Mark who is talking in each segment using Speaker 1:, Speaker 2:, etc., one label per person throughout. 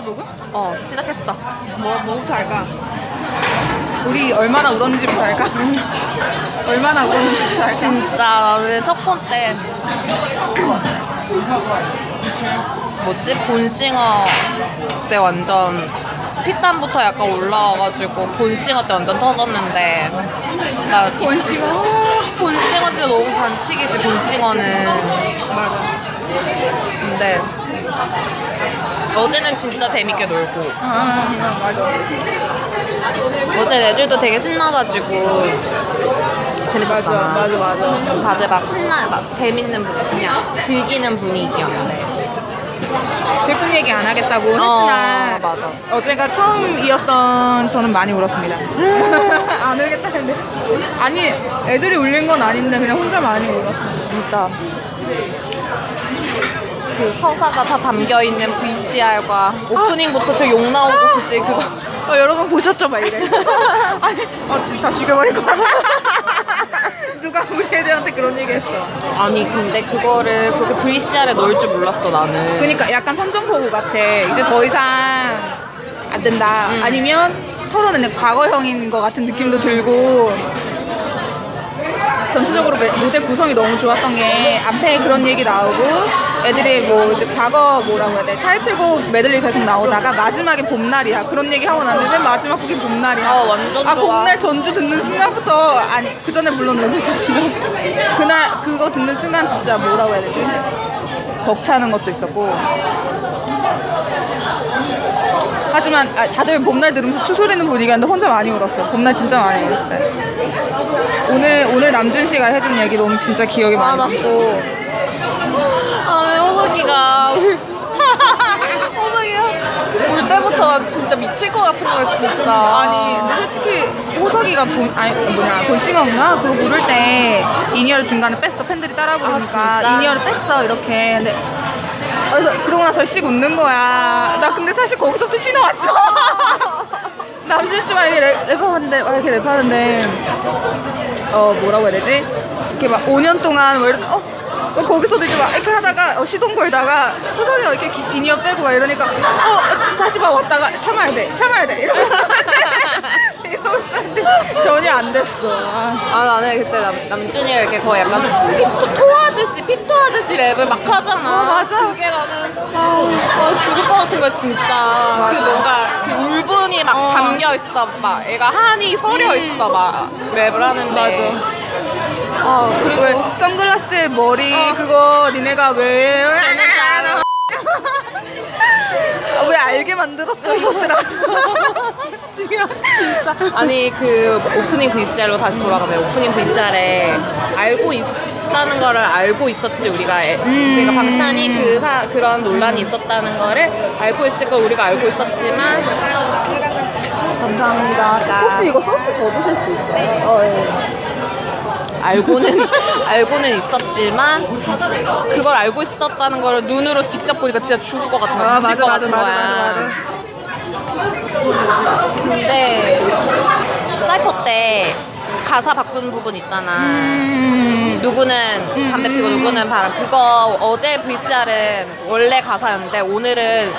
Speaker 1: 시작했어 녹음?
Speaker 2: 어 시작했어.
Speaker 1: 뭐 뭐부터 할까? 우리 얼마나 울었는지부터 할까? 얼마나 울었는지부터 할까?
Speaker 2: 진짜 나는 첫번때 뭐지 본싱어 때 완전 피땀부터 약간 올라와가지고 본싱어 때 완전 터졌는데 나 이-
Speaker 1: 원심어
Speaker 2: 본싱어 진짜 너무 반칙이지 본싱어는.
Speaker 1: 맞아
Speaker 2: 근데 어제는 진짜 재밌게 놀고.
Speaker 1: 아
Speaker 2: 어제 애들도 되게 신나가지고 재밌었잖아.
Speaker 1: 맞아, 맞아, 맞아.
Speaker 2: 다들 막 신나 막 재밌는 분위 그냥 즐기는 분위기였는데.
Speaker 1: 슬픈 얘기 안 하겠다고
Speaker 2: 어,
Speaker 1: 했으나
Speaker 2: 맞아.
Speaker 1: 어제가 처음이었던 저는 많이 울었습니다 안 울겠다 했는데 아니 애들이 울린 건 아닌데 그냥 혼자 많이 울었어
Speaker 2: 진짜 그 서사가 다 담겨 있는 VCR과 오프닝부터 저 욕 나오고 그지 그거
Speaker 1: 어, 여러분 보셨죠? 막 이래. 아니, 어, 진짜 다 죽여버릴 거야. 누가 우리 애들한테 그런 얘기 했어.
Speaker 2: 아니 근데 그거를 그렇게 VCR에 넣을 줄 몰랐어 나는
Speaker 1: 그러니까 약간 선전포고 같아. 이제 더 이상 안 된다.
Speaker 2: 음.
Speaker 1: 아니면 토론은 과거형인 것 같은 느낌도 들고. 전체적으로 매- 무대 구성이 너무 좋았던 게 앞에 그런 얘기 나오고 애들이 뭐 이제 과거 뭐라고 해야 돼? 타이틀곡 메들리 계속 나오다가 마지막에 봄날이야. 그런 얘기 하고 났는데 맨 마지막 곡이 봄날이야.
Speaker 2: 어, 완전
Speaker 1: 아
Speaker 2: 좋아.
Speaker 1: 봄날 전주 듣는 순간부터 아니 그 전에 물론 너무 있었지만 그날 그거 듣는 순간 진짜 뭐라고 해야 되지? 벅차는 것도 있었고 하지만 아, 다들 봄날 들으면서 추소리는 분위기였는데 혼자 많이 울었어 봄날 진짜 많이 울었어요. 오늘 오늘 남준 씨가 해준 얘기 너무 진짜 기억에
Speaker 2: 아,
Speaker 1: 많이
Speaker 2: 나
Speaker 1: 남고
Speaker 2: 아 호석이가 울 호석이야 울 때부터 진짜 미칠 것 같은 거야 진짜.
Speaker 1: 아니 근데 솔직히 호석이가 본 아니 뭐냐 본싱어인가 그거 부를 때 이니어를 중간에 뺐어. 팬들이 따라 부르니까
Speaker 2: 아, 진짜?
Speaker 1: 이니어를 뺐어 이렇게. 근데 그래서 그러고 나서 씩 웃는 거야. 나 근데 사실 거기서부터 신어왔어. 남준 씨막 이렇게 랩, 랩하는데 막 이렇게 랩하는데 어 뭐라고 해야 되지? 이렇게 막 5년 동안 뭐 이런 어? 어, 거기서도 이제 막 이렇게 하다가 어, 시동 걸다가 호설이가 이렇게 기- 인이어 빼고 막 이러니까 어 다시 막 왔다가 참아야 돼 참아야 돼. 이러면서 전혀 안 됐어 아,
Speaker 2: 아 나는 그때 남, 남준이가 이렇게 거의 약간 피토 토하듯이 피토하듯이 랩을 막 하잖아
Speaker 1: 어, 맞아.
Speaker 2: 그게 나는 아, 죽을 것 같은 거야 진짜 그 뭔가 그 울분이 막
Speaker 1: 어.
Speaker 2: 담겨 있어 막 애가 한이 서려 있어 막 랩을 하는데
Speaker 1: 맞아.
Speaker 2: 아 그리고
Speaker 1: 왜 선글라스에 머리
Speaker 2: 어.
Speaker 1: 그거 니네가 왜.
Speaker 2: 아,
Speaker 1: 왜 알게 만들었어 이것들아 중요한
Speaker 2: 진짜. 아니 그 오프닝 VCR로 다시 돌아가면 오프닝 VCR에 알고 있다는 거를 알고 있었지 우리가. 애- 그러니까 방탄이 그 사, 그런 논란이 있었다는 거를 알고 있을 걸 우리가 알고 있었지만. 감사합니다.
Speaker 1: 혹시 이거 소스 더 드실 수 있어요? 어, 예.
Speaker 2: 알고는 알고는 있었지만 그걸 알고 있었다는 걸 눈으로 직접 보니까 진짜 죽을 것 같은 거야.
Speaker 1: 아 맞아
Speaker 2: 것
Speaker 1: 맞아
Speaker 2: 같은
Speaker 1: 맞아
Speaker 2: 거야.
Speaker 1: 맞아 맞아
Speaker 2: 근데 사이퍼 때 가사 바꾼 부분 있잖아
Speaker 1: 음.
Speaker 2: 누구는 담배 피고 누구는 바람 그거 어제 VCR은 원래 가사였는데 오늘은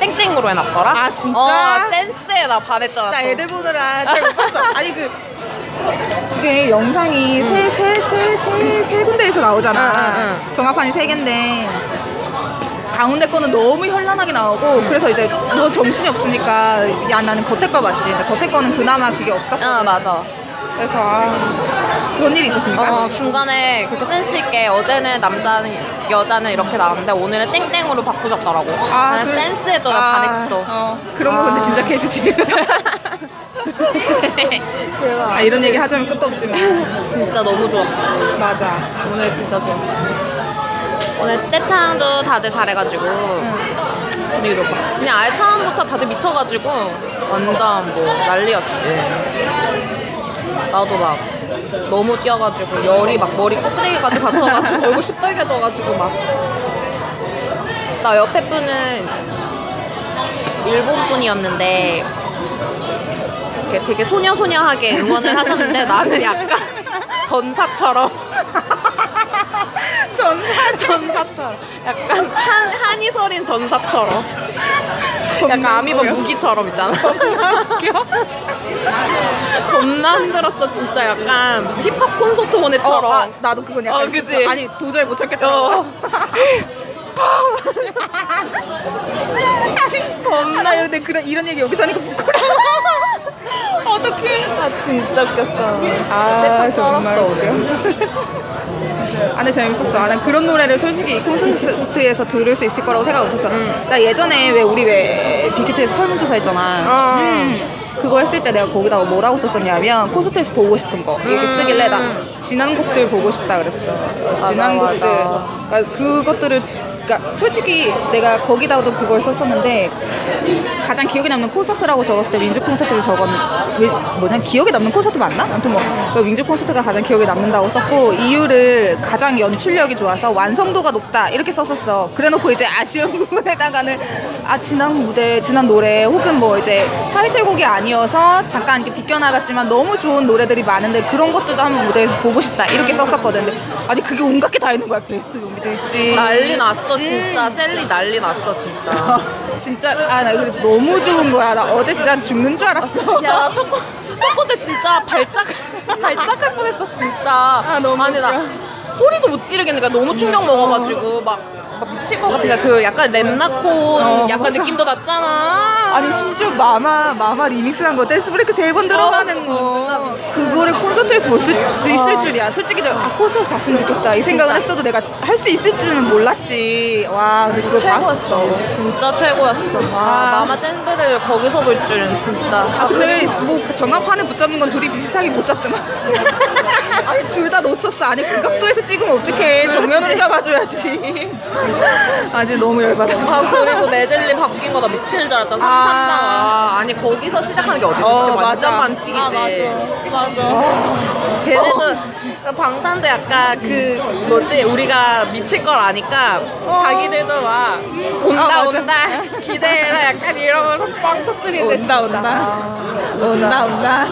Speaker 2: 땡땡으로 해놨더라
Speaker 1: 아, 진짜?
Speaker 2: 어, 센스에 나 반했잖아
Speaker 1: 나
Speaker 2: 또.
Speaker 1: 애들 보느라 잘 못 봤어. 아니 그 이게 영상이 세 세 세 세세 군데에서 나오잖아.
Speaker 2: 응, 응,
Speaker 1: 정합판이 세 개인데 가운데 거는 너무 현란하게 나오고 그래서 이제 너 정신이 없으니까 야 나는 겉에 거 봤지. 근데 겉에 거는 그나마 그게 없었거든.
Speaker 2: 아 맞아
Speaker 1: 그래서 아, 그런 일이 있었습니까?
Speaker 2: 어, 중간에 그렇게 센스 있게 어제는 남자는 여자는 이렇게 나왔는데 오늘은 땡땡으로 바꾸셨더라고 나는
Speaker 1: 그래-
Speaker 2: 센스에 또나
Speaker 1: 아,
Speaker 2: 반했지 또
Speaker 1: 어, 그런 거 근데
Speaker 2: 아.
Speaker 1: 진짜 개주지. 아, 이런 얘기 하자면 끝도 없지만
Speaker 2: 진짜 너무 좋았고
Speaker 1: 맞아.
Speaker 2: 오늘 진짜 좋았어 오늘 떼창도 다들 잘해가지고 분위기도 봐. 그냥 아예 처음부터 다들 미쳐가지고 완전 뭐 난리였지. 나도 막 너무 뛰어가지고 열이 막 머리 꼭대기까지 받쳐가지고 얼굴 시뻘개져가지고 막. 나 옆에 분은 일본 분이었는데 이렇게 되게 소녀소녀하게 응원을 하셨는데 나는 약간 전사처럼
Speaker 1: 전사
Speaker 2: 전사처럼 약간 한, 한이 서린 전사처럼 약간 아미바 무기처럼 있잖아. 웃겨? 겁나 힘들었어 진짜 약간 무슨 힙합 콘서트 온 애처럼.
Speaker 1: 어, 아, 나도 그건 약간
Speaker 2: 어, 그치?
Speaker 1: 아니 도저히 못 참겠더라고
Speaker 2: 어.
Speaker 1: 겁나 근데 그런 이런 얘기 여기서 하니까 부끄러워
Speaker 2: 어떡해. 아 진짜 웃겼어.
Speaker 1: 아, 정말 웃겨. 아, 근데 재밌었어. 아, 난 그런 노래를 솔직히 이 콘서트에서 들을 수 있을 거라고 생각 못했어.
Speaker 2: 음.
Speaker 1: 나 예전에 왜 우리 왜 빅히트에서 설문조사 했잖아.
Speaker 2: 어.
Speaker 1: 음. 그거 했을 때 내가 거기다가 뭐라고 썼었냐면 콘서트에서 보고 싶은 거 이렇게
Speaker 2: 음.
Speaker 1: 쓰길래 나 지난 곡들 보고 싶다 그랬어. 어,
Speaker 2: 맞아,
Speaker 1: 지난
Speaker 2: 맞아.
Speaker 1: 곡들. 그러니까 그것들을 그러니까 솔직히 내가 거기다가도 그걸 썼었는데 가장 기억에 남는 콘서트라고 적었을 때 민주 콘서트를 적었 왜 뭐냐 기억에 남는 콘서트 맞나? 아무튼 뭐그 민주 콘서트가 가장 기억에 남는다고 썼고 이유를 가장 연출력이 좋아서 완성도가 높다 이렇게 썼었어. 그래놓고 이제 아쉬운 부분에다가는 아 지난 무대 지난 노래 혹은 뭐 이제 타이틀곡이 아니어서 잠깐 이렇게 비껴나갔지만 너무 좋은 노래들이 많은데 그런 것들도 한번 무대에서 보고 싶다 이렇게 썼었거든. 근데 아니 그게 온갖 게 다 있는 거야 베스트 좀비도 있지.
Speaker 2: 난리 났어 진짜
Speaker 1: 음.
Speaker 2: 셀리 난리 났어 진짜.
Speaker 1: 아, 진짜 아 나 그래서 너무 좋은 거야. 나 어제 진짜 죽는 줄 알았어.
Speaker 2: 야나 첫번 첫번 때 진짜 발작 발작할 뻔했어 진짜. 아
Speaker 1: 너무
Speaker 2: 아니 나. 소리도 못 지르겠는 거야 너무 충격 먹어가지고 막, 막 미칠 것 같은 거야 그 약간 랩나콘
Speaker 1: 어,
Speaker 2: 약간
Speaker 1: 맞아.
Speaker 2: 느낌도 났잖아.
Speaker 1: 아니 심지어 마마 마마 리믹스한 거 댄스 브레이크 세 번 들어가는
Speaker 2: 어,
Speaker 1: 거. 그거를 콘서트에서 볼 수 있을 줄이야. 솔직히 저아 콘서트 봤으면 좋겠다. 이 생각을 했어도 내가 할 수 있을지는 몰랐지. 와 근데 봤어.
Speaker 2: 최고였어. 진짜 최고였어. 아,
Speaker 1: 아.
Speaker 2: 마마 댄스를 거기서 볼 줄은 진짜.
Speaker 1: 아 근데 뭐 정합판에 붙잡는 건 둘이 비슷하게 못 잡더만. 아니 둘 다 놓쳤어. 아니 그 각도에서 찍으면 어떡해. 정면으로 잡아줘야지 아직 너무 열받았어
Speaker 2: 아 그리고 네젤리 바뀐 거나 미치는 줄 알았다. 삼삼당. 아, 아니 거기서 시작하는 게 어딨어? 진짜 완전 반칙이지.
Speaker 1: 아, 맞아 맞아
Speaker 2: 걔네도 방탄도 약간 그 뭐지 우리가 미칠 걸 아니까 자기들도 막 온다
Speaker 1: 아, 맞아.
Speaker 2: 온다 이러면서 빵 터뜨리는데
Speaker 1: 온다
Speaker 2: 진짜.
Speaker 1: 온다
Speaker 2: 아,
Speaker 1: 온다 온다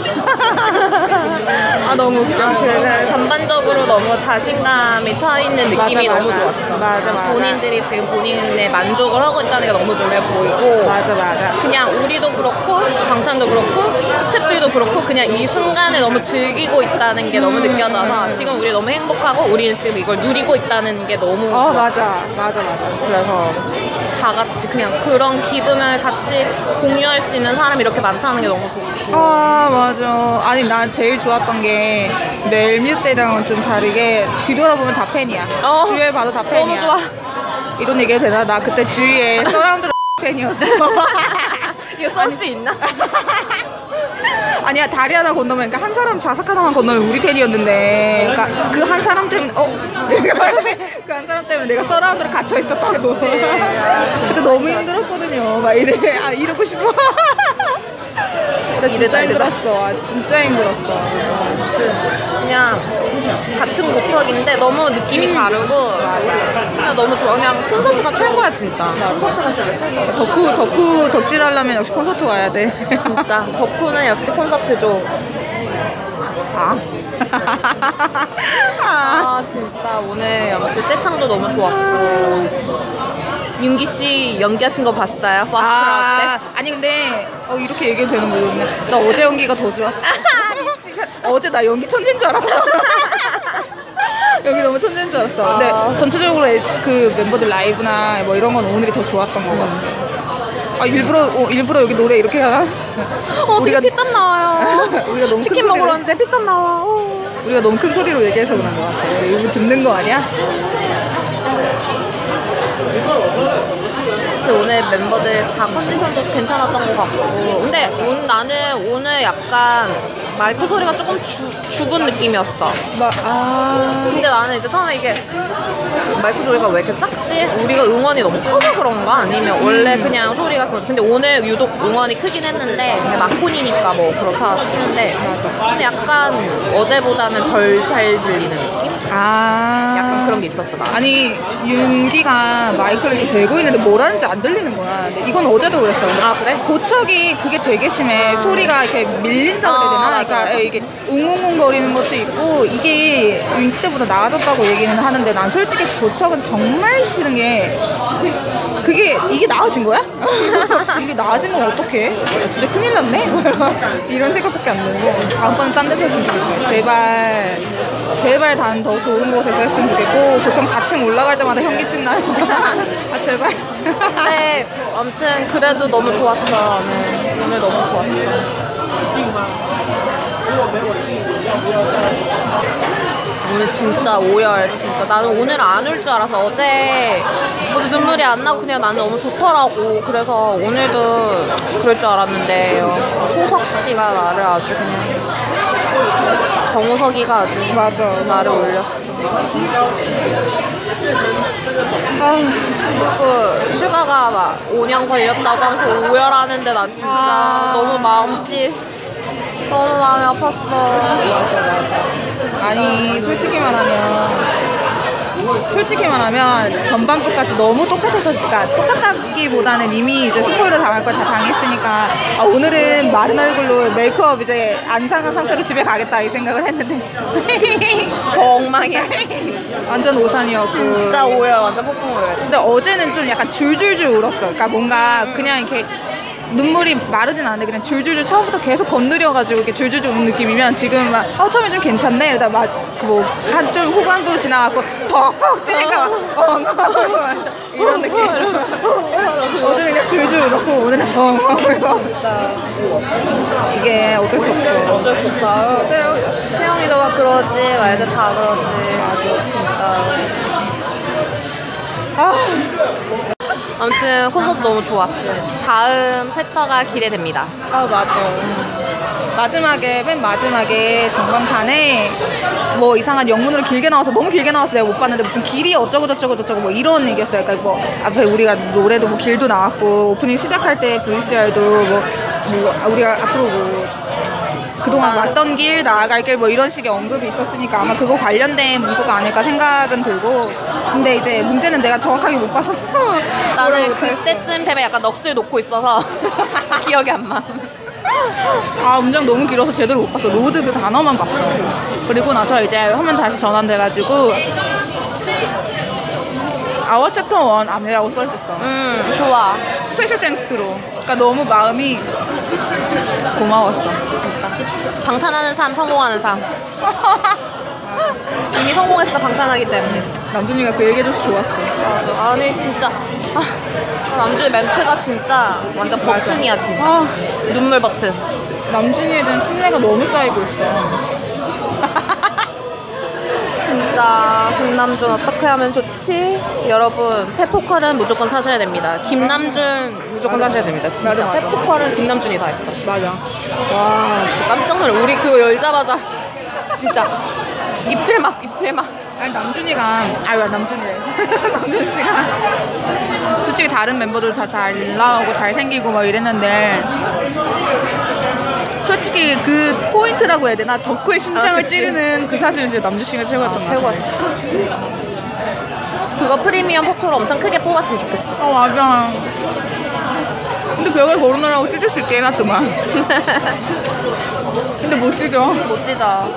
Speaker 1: 아 너무 웃겨
Speaker 2: 아, 그 전반적으로 너무 자신감이 차 있는 느낌이
Speaker 1: 맞아,
Speaker 2: 너무
Speaker 1: 맞아.
Speaker 2: 좋았어.
Speaker 1: 맞아, 맞아.
Speaker 2: 본인들이 지금 본인의 만족을 하고 있다는 게 너무 눈에 보이고.
Speaker 1: 맞아 맞아
Speaker 2: 그냥 우리도 그렇고 방탄도 그렇고 스태프들도 그렇고 그냥 이 순간을 너무 즐기고 있다는 게 너무
Speaker 1: 음.
Speaker 2: 느껴져서 지금 우리 너무 행복하고 우리는 지금 이걸 누리고 있다는 게 너무
Speaker 1: 어
Speaker 2: 좋았어.
Speaker 1: 맞아 맞아 맞아
Speaker 2: 그래서 다 같이 그냥 그런 기분을 같이 공유할 수 있는 사람이 이렇게 많다는 게 너무 좋고.
Speaker 1: 아 맞아. 아니 난 제일 좋았던 게 멜뮤 때랑은 좀 다르게 뒤돌아보면 다 팬이야.
Speaker 2: 어,
Speaker 1: 주위에 봐도 다 팬이야.
Speaker 2: 너무 좋아.
Speaker 1: 이런 얘기 해도 되나? 나 그때 주위에 서라운드 팬이었어
Speaker 2: 이거 쓸수 있나?
Speaker 1: 아니야 다리 하나 건너면 그러니까 한 사람 좌석 하나만 건너면 우리 팬이었는데. 그러니까 그 한 사람 때문에 어? 그 한 사람 때문에 내가 서라운드로 갇혀 있었다고. 그때 너무 힘들었거든요. 막 이래. 아 이러고 싶어. 나 진짜 힘들었어. 아, 진짜 힘들었어.
Speaker 2: 그냥 같은 고척인데 너무 느낌이 다르고 그냥 너무 좋아 그냥 콘서트가 최고야 진짜 콘서트가 진짜 최고
Speaker 1: 덕후 덕후 덕질하려면 역시 콘서트 와야 돼
Speaker 2: 진짜 덕후는 역시 콘서트죠
Speaker 1: 아. 아.
Speaker 2: 아 진짜 오늘 아무튼 떼창도 너무 좋았고 윤기 씨 연기하신 거 봤어요? 퍼스트 라운드 때?
Speaker 1: 아, 아니 근데 어, 이렇게 얘기해도 되는 거였네. 나 어제 연기가 더 좋았어. 어제 나 연기 천재인 줄 알았어. 연기 너무 천재인 줄 알았어. 근데
Speaker 2: 아.
Speaker 1: 전체적으로 애- 그 멤버들 라이브나 뭐 이런 건 오늘이 더 좋았던 것 같아. 아 일부러 어, 일부러 여기 노래 이렇게 하나?
Speaker 2: 어
Speaker 1: 우리가-
Speaker 2: 되게 피땀 나와요
Speaker 1: 우리가 너무
Speaker 2: 치킨
Speaker 1: 큰
Speaker 2: 먹으러 왔는데 피땀 나와 어.
Speaker 1: 우리가 너무 큰 소리로 얘기해서 그런 것 같아. 이거 듣는 거 아니야?
Speaker 2: 그래서 오늘 멤버들 다 컨디션도 괜찮았던 것 같고 근데 오늘 나는 오늘 약간 마이크 소리가 조금 주, 죽은 느낌이었어
Speaker 1: 막 아.
Speaker 2: 나는 이제 처음에 이게 마이크 소리가 왜 이렇게 작지? 우리가 응원이 너무 커서 그런가? 아니면 원래 그냥 소리가 그렇 근데 오늘 유독 응원이 크긴 했는데 마콘이니까 뭐 그렇다 치는데 근데 약간 어제보다는 덜 잘 들리는?
Speaker 1: 아
Speaker 2: 약간 그런 게 있었어 나.
Speaker 1: 아니 윤기가 마이크를 이렇게 대고 있는데 뭘 하는지 안 들리는 거야. 근데 이건 어제도 그랬어.
Speaker 2: 아 그래?
Speaker 1: 고척이 그게 되게 심해. 소리가 이렇게 밀린다고 해야
Speaker 2: 아,
Speaker 1: 되나?
Speaker 2: 맞아,
Speaker 1: 그러니까
Speaker 2: 맞아.
Speaker 1: 이게 웅웅웅 거리는 것도 있고 이게 윤지 때보다 나아졌다고 얘기는 하는데 난 솔직히 고척은 정말 싫은 게 그게 이게 나아진 거야? 이게 나아진 건 어떡해? 진짜 큰일 났네? 이런 생각밖에 안 들고 다음번엔 딴 데서 했으면 좋겠어요. 제발 제발 단 더 좋은 곳에서 했으면 좋겠고 고청 4층 올라갈 때마다 현기증 나요. 아 제발.
Speaker 2: 근데 아무튼 그래도 너무 좋았어. 오늘, 오늘 너무 좋았어. 오늘 진짜 오열 진짜 나는 오늘 안 올 줄 알아서 어제 모두 눈물이 안 나고 그냥 나는 너무 좋더라고 그래서 오늘도 그럴 줄 알았는데 호석 씨가 나를 아주 그냥 정우석이가 아주
Speaker 1: 맞아.
Speaker 2: 나를 올렸어 그리고 슈가가 막 5년 걸렸다고 하면서 오열하는데 나 진짜
Speaker 1: 아.
Speaker 2: 너무 마음지 너무 마음이 아팠어
Speaker 1: 맞아 맞아. 아니 솔직히 말하면 솔직히 말하면 전반부까지 너무 똑같아서 그러니까 똑같다기보다는 이미 이제 스포일러 당할 걸 다 당했으니까 아, 오늘은 마른 얼굴로 메이크업 이제 안 상한 상태로 집에 가겠다 이 생각을 했는데.
Speaker 2: 더 엉망이야.
Speaker 1: 완전 오산이었고.
Speaker 2: 진짜 오열 완전 폭풍 오열
Speaker 1: 근데 어제는 좀 약간 줄줄줄 울었어. 그러니까 뭔가 그냥 이렇게 눈물이 마르진 않는데 그냥 줄줄줄 처음부터 계속 건드려가지고 이렇게 줄줄줄 우는 느낌이면 지금 막 어, 처음에 좀 괜찮네? 이러다 막뭐한 좀 후반부 지나갖고 퍽퍽 치니까 어, 진짜. 이런 느낌. 어제 그냥 줄줄 울었고 오늘은 울고
Speaker 2: 진짜.
Speaker 1: 이게 어쩔 수 없어.
Speaker 2: 어쩔 수 없어 태영, 태영이도 막 그러지 말들 다 그러지. 아주 진짜.
Speaker 1: 아,
Speaker 2: 아무튼 콘서트 너무 좋았어 다음 챕터가 기대됩니다
Speaker 1: 아 맞아. 마지막에 맨 마지막에 전광판에 뭐 이상한 영문으로 길게 나와서 너무 길게 나와서 내가 못 봤는데 무슨 길이 어쩌고 저쩌고 저쩌고 뭐 이런 얘기였어요. 그러니까 뭐 앞에 우리가 노래도 뭐 길도 나왔고 오프닝 시작할 때 VCR도 뭐, 뭐 우리가 앞으로 뭐 그동안
Speaker 2: 아.
Speaker 1: 왔던 길 나아갈 길 뭐 이런 식의 언급이 있었으니까 아마 그거 관련된 문구가 아닐까 생각은 들고. 근데 이제 문제는 내가 정확하게 못 봐서.
Speaker 2: 나는. 그때쯤 되면 약간 넋을 놓고 있어서 기억이 안 나.
Speaker 1: 아 문장 너무 길어서 제대로 못 봤어. 로드 그 단어만 봤어. 그리고 나서 이제 화면 다시 전환돼가지고 아워 챕터 원 아메라고 써있었어.
Speaker 2: 음 좋아.
Speaker 1: 스페셜 땡스트로. 그러니까 너무 마음이 고마웠어.
Speaker 2: 진짜 방탄하는 삶 성공하는 삶 이미 성공했어 방탄하기 때문에.
Speaker 1: 남준이가 그 얘기해줘서 좋았어.
Speaker 2: 아니 진짜. 아, 남준이 멘트가 진짜 완전 버튼이야 진짜.
Speaker 1: 아.
Speaker 2: 눈물 버튼.
Speaker 1: 남준이에 대한 신뢰가 너무 쌓이고 있어
Speaker 2: 진짜 김남준 어떻게 하면 좋지? 여러분 페포컬은 무조건 사셔야 됩니다. 김남준 무조건
Speaker 1: 맞아.
Speaker 2: 사셔야 됩니다. 진짜
Speaker 1: 맞아, 맞아.
Speaker 2: 페포컬은 김남준이 다 했어.
Speaker 1: 맞아.
Speaker 2: 와 진짜 깜짝 놀라 우리 그거 열자마자 진짜 입틀막 입틀막.
Speaker 1: 아니 남준이가 아왜 남준이래? 남준 씨가 솔직히 다른 멤버들 다 잘 나오고 잘 생기고 막 이랬는데 솔직히 그 포인트라고 해야 되나 덕후의 심장을
Speaker 2: 아.
Speaker 1: 찌르는 그 사진은 진짜 남준 씨가 최고였던 것 같아.
Speaker 2: 최고였어 그거 프리미엄 포토로 엄청 크게 뽑았으면 좋겠어
Speaker 1: 어 맞아. 근데 벽에 걸어놓으라고 찢을 수 있게 해놨더만. 근데 못 찢어.
Speaker 2: 못 찢어